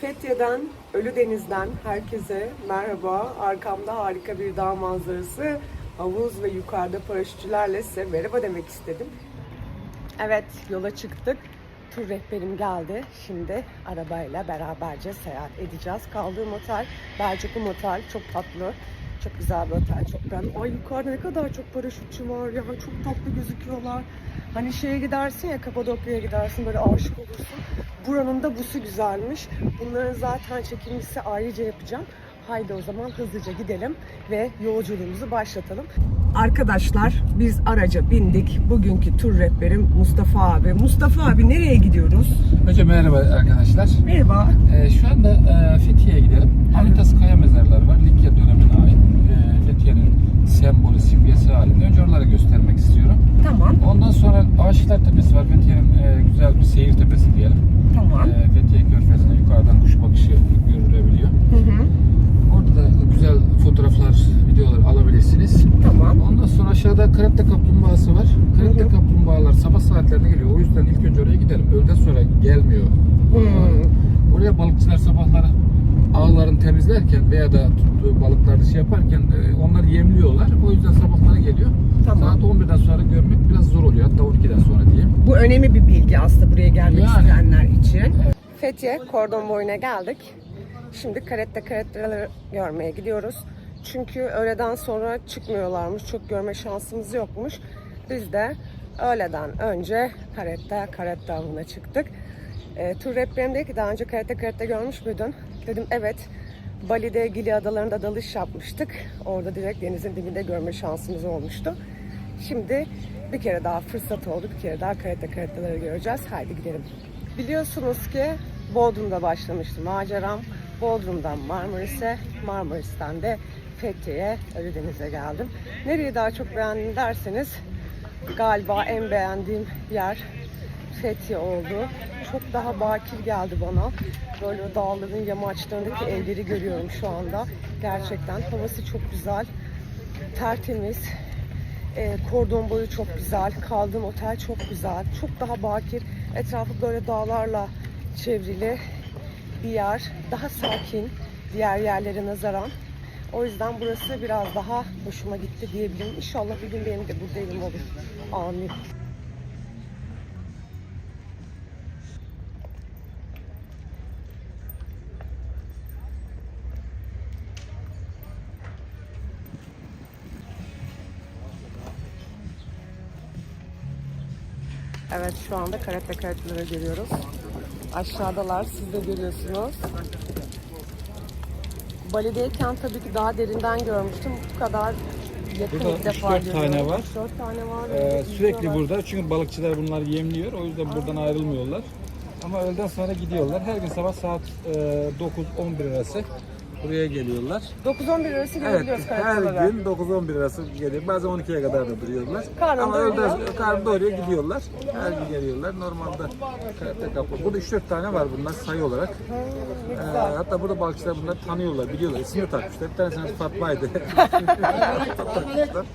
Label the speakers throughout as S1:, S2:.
S1: Fethiye'den, Ölüdeniz'den herkese merhaba. Arkamda harika bir dağ manzarası, havuz ve yukarıda paraşütçülerle size merhaba demek istedim. Evet, yola çıktık. Tur rehberim geldi. Şimdi arabayla beraberce seyahat edeceğiz. Kaldığım otel Belçika Otel. Çok tatlı. Çok güzel bir otel. Çok beğendim. Ay yukarıda ne kadar çok paraşütçü var ya. Çok tatlı gözüküyorlar. Hani şeye gidersin ya Kapadokya'ya gidersin böyle aşık olursun. Buranın da busu güzelmiş. Bunların zaten çekilmesi ayrıca yapacağım. Haydi o zaman hızlıca gidelim ve yolculuğumuzu başlatalım. Arkadaşlar biz araca bindik. Bugünkü tur rehberim Mustafa abi. Mustafa abi nereye gidiyoruz?
S2: Hocam merhaba arkadaşlar.
S1: Merhaba.
S2: Ee, şu anda e, Fethiye'ye gidelim. Haritas Kaya mezarları var. Likya dönemine ait. E, Fethiye'nin sembolü, simgesi halinde. Önce oraları göstermek istiyorum.
S1: Tamam.
S2: Ondan sonra Ağaçlar Tepesi var. Fethiye'nin e, güzel bir seyir tepesi diyelim.
S1: Tamam.
S2: E, Fethiye Körfezi'ne yukarıdan kuş bakışı görülebiliyor.
S1: Hı hı.
S2: Orada da güzel fotoğraflar, videolar alabilirsiniz.
S1: Tamam.
S2: Ondan sonra aşağıda Karette Kaplumbağası var.
S1: Hı.
S2: Kaplumbağalar sabah saatlerine geliyor. O yüzden ilk önce oraya gidelim. Öğleden sonra gelmiyor.
S1: Hmm.
S2: Oraya balıkçılar sabahları ağlarını temizlerken veya da tuttuğu balıkları şey yaparken e, onları yemliyorlar. O yüzden sabahları geliyor.
S1: Tamam.
S2: Saat 11'den sonra görmek biraz zor oluyor. Hatta 12'den sonra diyeyim.
S1: Bu önemli bir bilgi aslında buraya gelmek
S2: Yani.
S1: isteyenler için. Fethiye kordon boyuna geldik. Şimdi karette karetteleri görmeye gidiyoruz. Çünkü öğleden sonra çıkmıyorlarmış. Çok görme şansımız yokmuş. Biz de öğleden önce karette karette avına çıktık. E, tur rehberim dedi ki daha önce karette karette görmüş müydün? Dedim evet. Bali'de Gili Adaları'nda dalış yapmıştık. Orada direkt denizin dibinde görme şansımız olmuştu. Şimdi bir kere daha fırsat oldu. Bir kere daha karate karateleri göreceğiz. Haydi gidelim. Biliyorsunuz ki Bodrum'da başlamıştı maceram. Bodrum'dan Marmaris'e, Marmaris'ten de Fethiye'ye, Ölüdeniz'e geldim. Nereyi daha çok beğendim derseniz galiba en beğendiğim yer Fethiye oldu. Çok daha bakir geldi bana. Böyle dağların yamaçlarındaki evleri görüyorum şu anda. Gerçekten havası çok güzel. Tertemiz. E, kordon boyu çok güzel. Kaldığım otel çok güzel. Çok daha bakir. Etrafı böyle dağlarla çevrili bir yer. Daha sakin diğer yerlere nazaran. O yüzden burası biraz daha hoşuma gitti diyebilirim. İnşallah bir gün benim de burada evim olur. Amin. Evet şu anda karate karateleri görüyoruz. Aşağıdalar siz de görüyorsunuz. Bali'deyken tabii ki daha derinden görmüştüm. Bu kadar yakın
S3: Burada
S1: ilk defa
S3: 3-4 tane
S1: görüyorum.
S3: var.
S1: 4 tane var.
S3: Ee,
S1: Evet,
S3: sürekli burada çünkü balıkçılar bunları yemliyor. O yüzden buradan ayrılmıyorlar. Ama öğleden sonra gidiyorlar. Her gün sabah saat e, 9-11 arası buraya geliyorlar.
S1: 9-11 arası
S3: Evet,
S1: görebiliyoruz
S3: her
S1: karatelere.
S3: gün 9-11 arası geliyor. Bazen 12'ye kadar da duruyorlar.
S1: Karnında
S3: Ama öğleden
S1: doyuyor.
S3: karnı doyuruyor gidiyorlar. Her gün geliyorlar. Normalde karate kapı. Burada 3-4 tane var bunlar sayı olarak. Ee,
S1: güzel.
S3: hatta burada balıkçılar bunları tanıyorlar, biliyorlar. İsmini takmışlar. Bir tanesinin Fatma'ydı. takmışlar.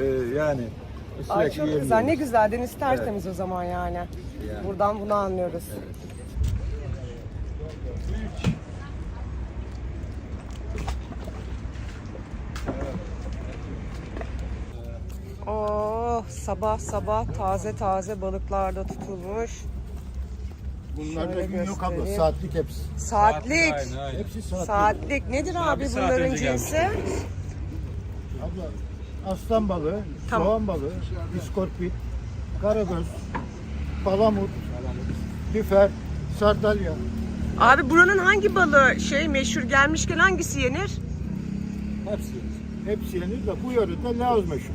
S3: Ee, yani
S1: Ay çok güzel.
S3: yemliyorlar.
S1: Ne güzel. Deniz tertemiz o zaman yani. Buradan bunu anlıyoruz. Oh sabah sabah taze taze balıklar da tutulmuş.
S4: Bunlarda
S1: Şöyle
S4: gün yok abla.
S1: göstereyim.
S4: Saatlik hepsi.
S1: Saatlik.
S4: Hepsi saatlik.
S1: Saatlik. Nedir abi bunların cinsi?
S4: Abla aslan balığı,
S1: Tamam.
S4: soğan balığı, iskorpit, karagöz, palamut, lüfer, sardalya.
S1: Abi buranın hangi balığı şey meşhur gelmişken hangisi yenir?
S4: Hepsi yenir. Hepsi yenir de bu yörede Laos meşhur.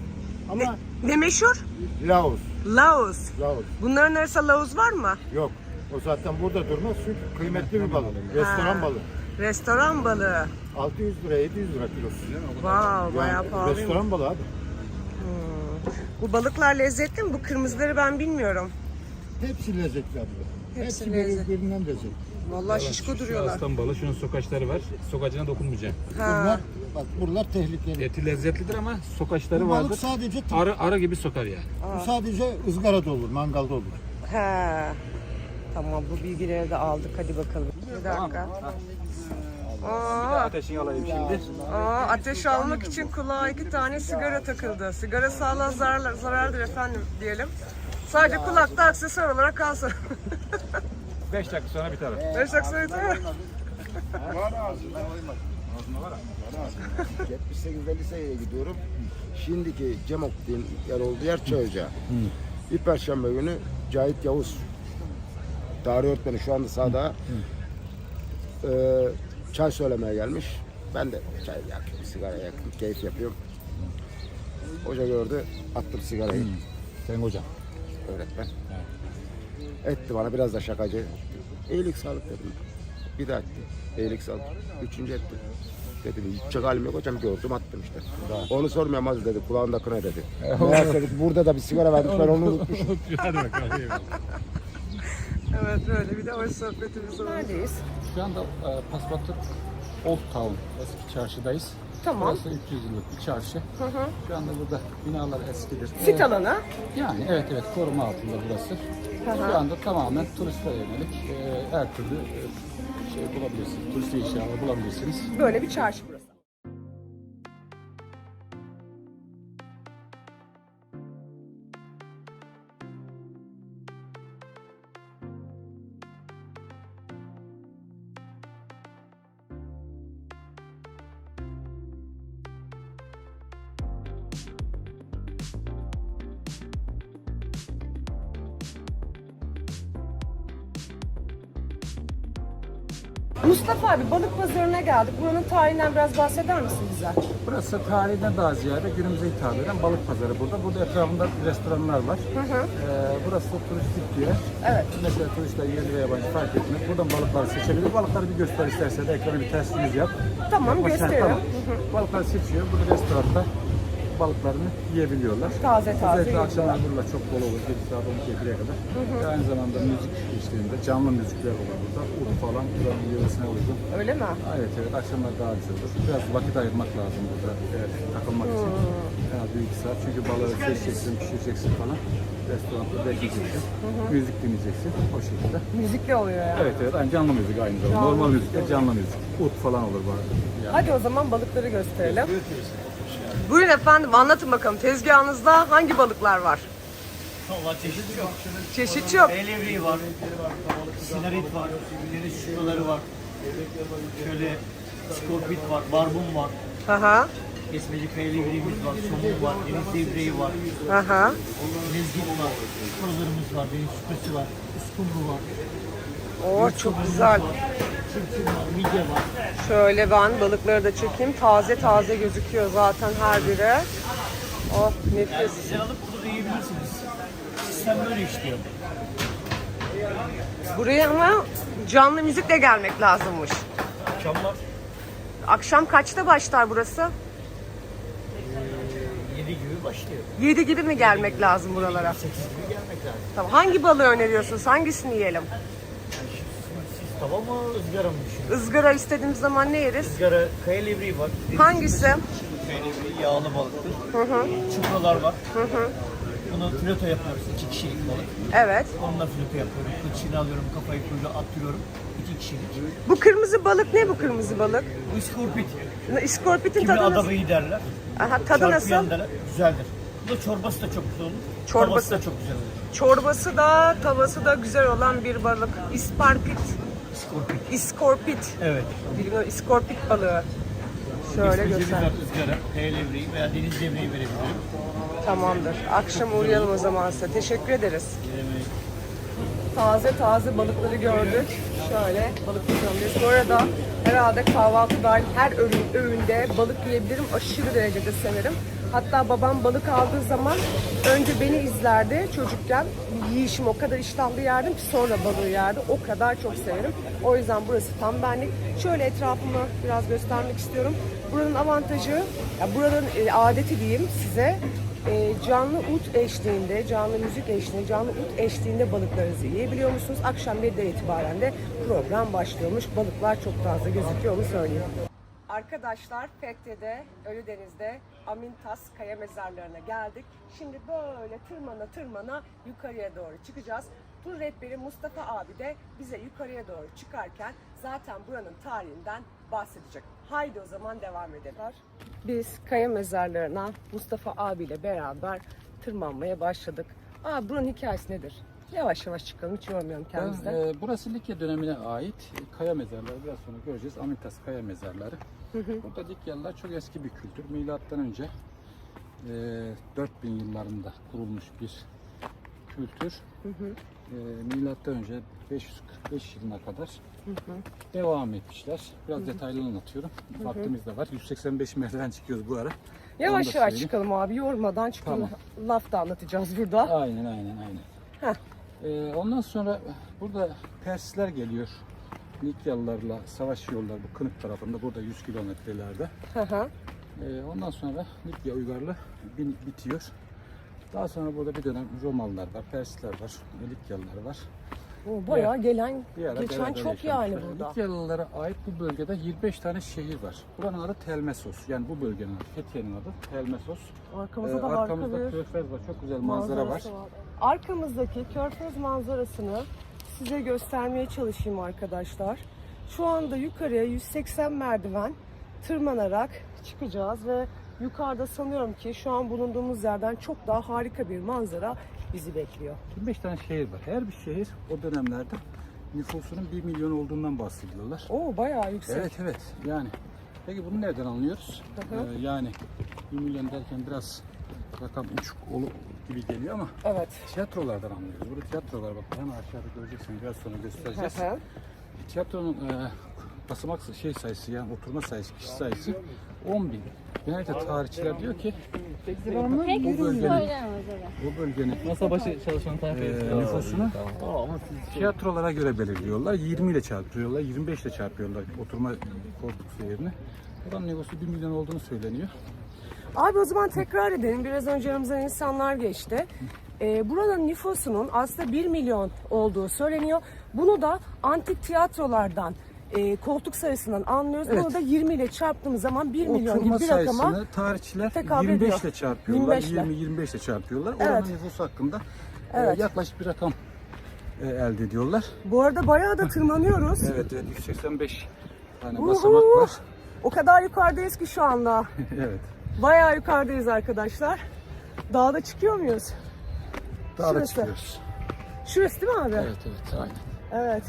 S4: Ama
S1: Ne meşhur?
S4: Laos,
S1: Laos.
S4: Laos
S1: Bunların arasında Laos var mı?
S4: yok. O zaten burada durmaz çünkü kıymetli bir balık. Restoran
S1: Ha.
S4: balığı.
S1: Restoran balığı.
S4: 600 lira 700 lira kilosu.
S1: Wow, bayağı
S4: Yani
S1: pahalı.
S4: restoran balığı abi.
S1: Bu balıklar lezzetli mi? Bu kırmızıları ben bilmiyorum.
S4: Hepsi lezzetli abla.
S1: Hepsi
S4: Hepsi,
S1: lezzetli.
S4: birbirinden lezzetli.
S1: Vallahi şişko duruyorlar.
S3: Aslan balığı şunun sokaçları var. Sokacına dokunmayacağım.
S1: Ha.
S4: Bunlar bak buralar tehlikeli.
S3: Eti lezzetlidir ama sokaçları
S4: Bu balık
S3: vardır.
S4: sadece
S3: Arı, arı gibi sokar yani.
S4: Bu sadece ızgarada olur, mangalda olur.
S1: Ha. Tamam bu bilgileri de aldık. Hadi bakalım. Bir dakika. Aa,
S2: Ateşini alayım şimdi.
S1: aa, ateş almak için kulağa iki tane sigara takıldı. Sigara sağlığa zarar, zarardır efendim diyelim. Sadece kulakta aksesuar olarak kalsın.
S2: 5 dakika sonra biter.
S1: Beş dakika sonra bitiyor.
S5: 78'de liseye gidiyorum. Şimdiki Cemok'un yer olduğu yer çay ocağı. Bir perşembe günü Cahit Yavuz tarih öğretmeni şu anda sahada eee, çay söylemeye gelmiş. Ben de çay yakıyorum, sigara yakıyorum, keyif yapıyorum. Hoca gördü, attım sigarayı.
S2: Sen hocam.
S5: Öğretmen. Etti bana biraz da şakacı. İyilik sağlık dedim. Bir daha etti. İyilik sağlık. Üçüncü etti. Dedim gidecek halim yok hocam gördüm attım işte. Onu sormuyorum az dedi kulağında kına dedi. Meğerse dedi, burada da bir sigara verdik ben onu unutmuşum.
S2: Hadi bakalım. eyvallah.
S1: Evet böyle bir de hoş sohbetimiz var. Neredeyiz?
S2: Şu anda e, Paspartout Old Town eski çarşıdayız.
S1: Tamam.
S2: Burası 300 yıllık bir çarşı.
S1: Hı hı.
S2: Şu anda burada binalar eskidir.
S1: Sit
S2: E,
S1: alanı.
S2: Yani evet evet koruma altında burası.
S1: hı.
S2: Şu anda tamamen turistlere yönelik e, her türlü e, şey bulabilirsiniz. Turist eşyalar bulabilirsiniz.
S1: Böyle bir çarşı. Mustafa abi balık pazarına geldik. Buranın tarihinden biraz bahseder misin bize?
S2: Burası tarihine daha ziyade günümüze hitap eden balık pazarı burada. Burada etrafında restoranlar var.
S1: Hı hı.
S2: Ee, burası da turistik bir yer.
S1: Evet.
S2: Mesela turistler yerli ve yabancı fark etmez. Buradan balıkları seçebilir. Balıkları bir göster isterse de ekrana bir ters yüz yap.
S1: Tamam
S2: Yapma
S1: gösterelim.
S2: tamam. Balıkları seçiyor. Burada restoranda balıklarını yiyebiliyorlar.
S1: Taze taze
S2: Özellikle akşamlar
S1: yiyorlar.
S2: burada çok bol olur. 7 saat 12'ye 1'e kadar. Ve aynı zamanda müzik eşliğinde canlı müzikler olur burada. Ud falan buranın yöresine uygun.
S1: Öyle mi?
S2: Evet evet akşamlar daha güzel olur. Biraz vakit ayırmak lazım burada eğer takılmak için. En az bir iki saat çünkü balığı seçeceksin, pişireceksin falan. Restoranda bekleyeceksin. Müzik dinleyeceksin o şekilde.
S1: Müzikli oluyor ya.
S2: Evet evet yani canlı müzik aynı zamanda. Normal
S1: müzik.
S2: de canlı müzik. Ut falan olur bu arada. Yani.
S1: Hadi o zaman balıkları gösterelim. Buyurun efendim anlatın bakalım tezgahınızda hangi balıklar var?
S6: Valla çeşit yok.
S1: Çeşit yok.
S6: Elevri var, sinarit var, deniz şuraları var. Şöyle skorpit var, barbun var,
S1: Aha,
S6: kesmeci kayalevrimiz var, somun var, deniz devreği var,
S1: aha.
S6: mezgit var, kurularımız var, deniz şüphesi var, uskumru var,
S1: Oo çok güzel. Şöyle ben balıkları da çekeyim. Taze taze gözüküyor zaten her biri. Oh nefis.
S6: Sizden alıp burada da yiyebilirsiniz. Sistem böyle işliyor.
S1: Buraya ama canlı müzikle gelmek lazımmış.
S6: Akşamlar
S1: Akşam kaçta başlar burası?
S6: 7 gibi başlıyor.
S1: 7 gibi mi gelmek lazım buralara?
S6: 8 gibi gelmek lazım.
S1: Tamam. Hangi balığı öneriyorsunuz? Hangisini yiyelim?
S6: Tava mı, ızgara mı düşünüyorsunuz?
S1: Izgara istediğimiz zaman ne yeriz?
S6: Izgara kayalevri var. Deniz
S1: Hangisi?
S6: Kayalevri yağlı balıktır.
S1: Hı hı.
S6: Çupralar var.
S1: Hı hı.
S6: Bunu fileto yapıyoruz. 2 kişilik balık.
S1: Evet.
S6: Onunla fileto yapıyorum. Kılçığını alıyorum, kafayı kuyruğu attırıyorum. 2 kişilik.
S1: Bu kırmızı balık ne bu kırmızı balık?
S6: Bu iskorpit.
S1: İskorpitin
S6: Kimi
S1: tadı nasıl?
S6: adabıyı derler.
S1: Aha, tadı nasıl?
S6: Çarpıyan derler. Güzeldir. Bu da çorbası da çok güzel olur.
S1: Çorbası.
S6: Tavası da çok güzel olur.
S1: Çorbası da tavası da güzel olan bir balık. İsparpit.
S6: İskorpit.
S1: İskorpit.
S6: Evet.
S1: Bilmiyorum iskorpit balığı. Şöyle
S6: Kesmecimiz
S1: göster.
S6: ızgara, levreği veya deniz levreği verebilirim.
S1: Tamamdır. Akşam uğrayalım o zaman size. Teşekkür ederiz. Taze taze balıkları gördük. Şöyle balık tutuyoruz. Bu arada herhalde kahvaltı dahil her öğün, öğünde balık yiyebilirim. Aşırı derecede severim. Hatta babam balık aldığı zaman önce beni izlerdi çocukken. Yiyişim o kadar iştahlı yerdim ki sonra balığı yerdi. O kadar çok severim. O yüzden burası tam benlik. Şöyle etrafımı biraz göstermek istiyorum. Buranın avantajı, ya buranın e, adeti diyeyim size. E, canlı ut eşliğinde, canlı müzik eşliğinde, canlı ut eşliğinde balıklarınızı yiyebiliyor musunuz? Akşam 7'den itibaren de program başlıyormuş. Balıklar çok taze gözüküyor mu söyleyeyim. Arkadaşlar Fethiye'de, Ölüdeniz'de Amintas Kaya Mezarları'na geldik. Şimdi böyle tırmana tırmana yukarıya doğru çıkacağız. Tur rehberi Mustafa abi de bize yukarıya doğru çıkarken zaten buranın tarihinden bahsedecek. Haydi o zaman devam edelim. Biz kaya mezarlarına Mustafa abiyle beraber tırmanmaya başladık. Aa buranın hikayesi nedir? Yavaş yavaş çıkalım hiç yormayalım
S2: Ben,
S1: kendimizi.
S2: e, burası Likya dönemine ait kaya mezarları. Biraz sonra göreceğiz. Amintas kaya mezarları. Burada Likyalılar çok eski bir kültür. Milattan önce e, 4000 yıllarında kurulmuş bir kültür. E, milattan önce 545 yılına kadar devam etmişler. Biraz detaylı anlatıyorum. Vaktimiz de var. 185 merdiven çıkıyoruz bu ara.
S1: Yavaş yavaş çıkalım abi yormadan çıkalım. Laf da anlatacağız burada.
S2: Aynen aynen aynen.
S1: Heh.
S2: Ee, ondan sonra burada Persler geliyor. Likyalılarla savaşıyorlar bu Kınık tarafında. Burada 100 kilometrelerde. Ee, ondan sonra Likya uygarlığı bin- bitiyor. Daha sonra burada bir dönem Romalılar var, Persler var, Likyalılar var.
S1: Bayağı gelen,
S2: Bir ara
S1: geçen
S2: beraber
S1: çok yani
S2: yaşamışlar.
S1: burada.
S2: Likyalılara ait bu bölgede 25 tane şehir var. Buranın adı Telmesos. Yani bu bölgenin adı, Fethiye'nin adı Telmesos.
S1: Arkamızda
S2: Ee,
S1: da harika
S2: arkamızda
S1: bir
S2: körfez var, çok güzel manzara var.
S1: manzarası var. Arkamızdaki körfez manzarasını size göstermeye çalışayım arkadaşlar. Şu anda yukarıya 180 merdiven tırmanarak çıkacağız ve yukarıda sanıyorum ki şu an bulunduğumuz yerden çok daha harika bir manzara bizi bekliyor.
S2: 25 tane şehir var. Her bir şehir o dönemlerde nüfusunun 1 milyon olduğundan bahsediyorlar.
S1: Oo bayağı yüksek.
S2: Evet evet yani. Peki bunu nereden anlıyoruz?
S1: Hı hı.
S2: Ee, yani 1 milyon derken biraz rakam uçuk olu gibi geliyor ama
S1: Evet.
S2: tiyatrolardan anlıyoruz. Burada tiyatrolar bak hemen aşağıda göreceksin biraz sonra göstereceğiz.
S1: Hı hı.
S2: Tiyatronun e, basamak şey sayısı yani oturma sayısı, kişi sayısı 10 bin. Genellikle tarihçiler diyor ki bu bölgenin, bu bölgenin
S7: Masa başı çalışmanı tarif
S2: e,
S7: etsin.
S2: nüfusunu
S7: siz
S2: tiyatrolara göre belirliyorlar. 20 ile çarpıyorlar, 25 ile çarpıyorlar oturma koltuk yerini. Buranın nüfusu 1 milyon olduğunu söyleniyor.
S1: Abi o zaman tekrar edelim. Biraz önce aramızdan insanlar geçti. Ee, buranın nüfusunun aslında 1 milyon olduğu söyleniyor. Bunu da antik tiyatrolardan e, koltuk sayısından anlıyoruz.
S2: Evet.
S1: Bunu da 20 ile çarptığımız zaman 1 milyon
S2: Oturma
S1: gibi bir rakama
S2: sayısını tarihçiler
S1: tekabül
S2: 25
S1: ediyor.
S2: ile çarpıyorlar,
S1: 25 ile.
S2: 20-25 ile çarpıyorlar.
S1: Evet.
S2: Oranın nüfusu hakkında e,
S1: Evet.
S2: yaklaşık bir rakam e, elde ediyorlar.
S1: Bu arada bayağı da tırmanıyoruz.
S2: Evet, evet 185 tane
S1: Uhu!
S2: basamak var.
S1: O kadar yukarıdayız ki şu anda.
S2: evet.
S1: Bayağı yukarıdayız arkadaşlar. Dağda çıkıyor muyuz?
S2: Daha da
S1: Şurası.
S2: çıkıyoruz.
S1: Şurası değil mi abi?
S2: Evet, evet, aynen.
S1: Evet.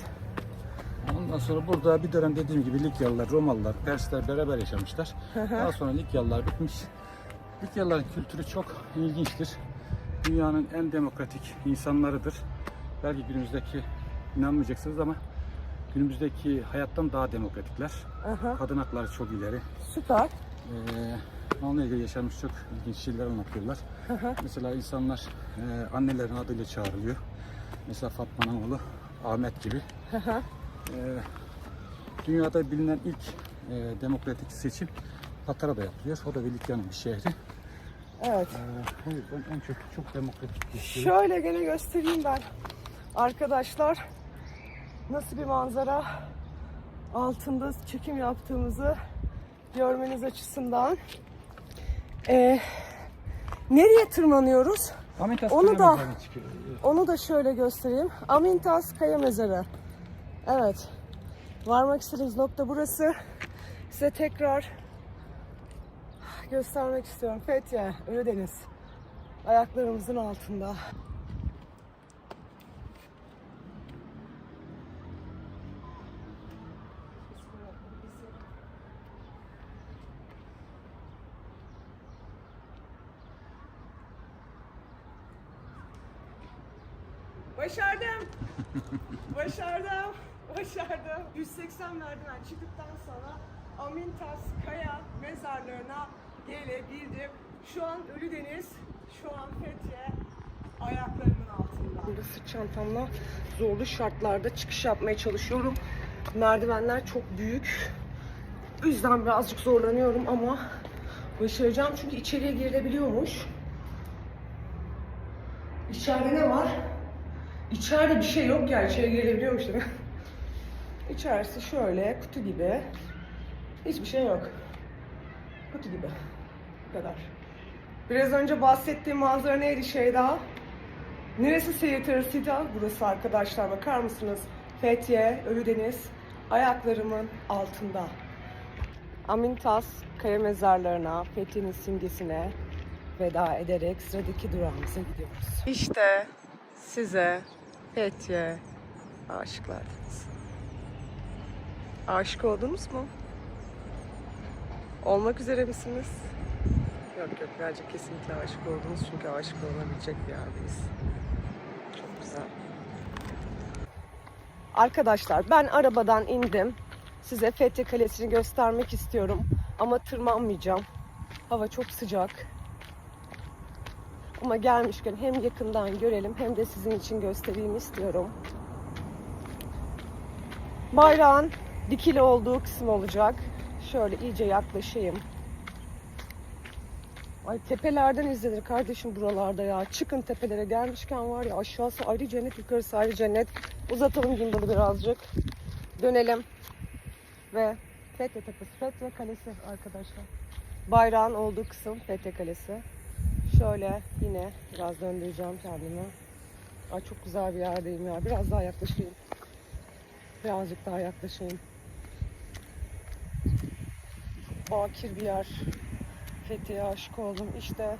S2: Ondan sonra burada bir dönem dediğim gibi Likyalılar, Romalılar, Persler beraber yaşamışlar. Daha sonra Likyalılar bitmiş. Likyalıların kültürü çok ilginçtir. Dünyanın en demokratik insanlarıdır. Belki günümüzdeki inanmayacaksınız ama günümüzdeki hayattan daha demokratikler.
S1: Aha,
S2: Kadın hakları çok ileri.
S1: süper.
S2: Ee, onunla ilgili yaşanmış çok ilginç şeyler anlatıyorlar. Mesela insanlar e, annelerin adıyla çağrılıyor. Mesela Fatma'nın oğlu Ahmet gibi.
S1: Aha.
S2: Ee, dünyada bilinen ilk e, demokratik seçim Patara'da yapılıyor. O da Velikya'nın bir şehri.
S1: Evet.
S2: Ee, o yüzden en çok çok demokratik bir şehir.
S1: Şöyle gene göstereyim ben. Arkadaşlar nasıl bir manzara altında çekim yaptığımızı görmeniz açısından. Ee, nereye tırmanıyoruz?
S2: Amintas
S1: Onu da-. Onu da şöyle göstereyim. Amintas Kaya Mezarı. Evet. Varmak istediğimiz nokta burası. Size tekrar göstermek istiyorum. Fethiye, Ölüdeniz. Ayaklarımızın altında. 180 merdiven çıktıktan sonra Amintas Kaya mezarlarına gelebildim. Şu an Ölüdeniz, şu an Fethiye ayaklarımın altında. Burada sırt çantamla zorlu şartlarda çıkış yapmaya çalışıyorum. Merdivenler çok büyük. O yüzden birazcık zorlanıyorum ama başaracağım çünkü içeriye girilebiliyormuş. İçeride ne var? İçeride bir şey yok ya içeri girebiliyormuş değil mi? İçerisi şöyle kutu gibi. Hiçbir şey yok. Kutu gibi. Bu kadar. Biraz önce bahsettiğim manzara neydi Şeyda? Neresi seyir terasıydı? Burası arkadaşlar bakar mısınız? Fethiye, Ölüdeniz, ayaklarımın altında. Amintas kaya mezarlarına, Fethiye'nin simgesine veda ederek sıradaki durağımıza gidiyoruz. İşte size Fethiye Aşıklar Denizi. Aşık oldunuz mu? Olmak üzere misiniz? Yok yok bence kesinlikle aşık oldunuz çünkü aşık olunabilecek bir yerdeyiz. Çok güzel. Arkadaşlar ben arabadan indim. Size Fethiye Kalesi'ni göstermek istiyorum. Ama tırmanmayacağım. Hava çok sıcak. Ama gelmişken hem yakından görelim hem de sizin için göstereyim istiyorum. Bayrağın dikili olduğu kısım olacak. Şöyle iyice yaklaşayım. Ay tepelerden izlenir kardeşim buralarda ya. Çıkın tepelere gelmişken var ya aşağısı ayrı cennet yukarısı ayrı cennet. Uzatalım gimbalı birazcık. Dönelim. Ve Fethiye Tepesi, Fethiye Kalesi arkadaşlar. Bayrağın olduğu kısım Fethiye Kalesi. Şöyle yine biraz döndüreceğim kendimi. Ay çok güzel bir yerdeyim ya. Biraz daha yaklaşayım. Birazcık daha yaklaşayım. Bakir bir yer. Fethiye'ye aşık oldum. İşte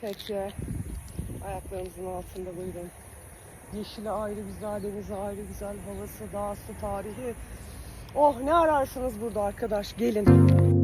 S1: Fethiye. Ayaklarımızın altında buyurun. Yeşili ayrı güzel, denizi ayrı güzel, havası, dağ, su, tarihi. Oh ne ararsınız burada arkadaş gelin.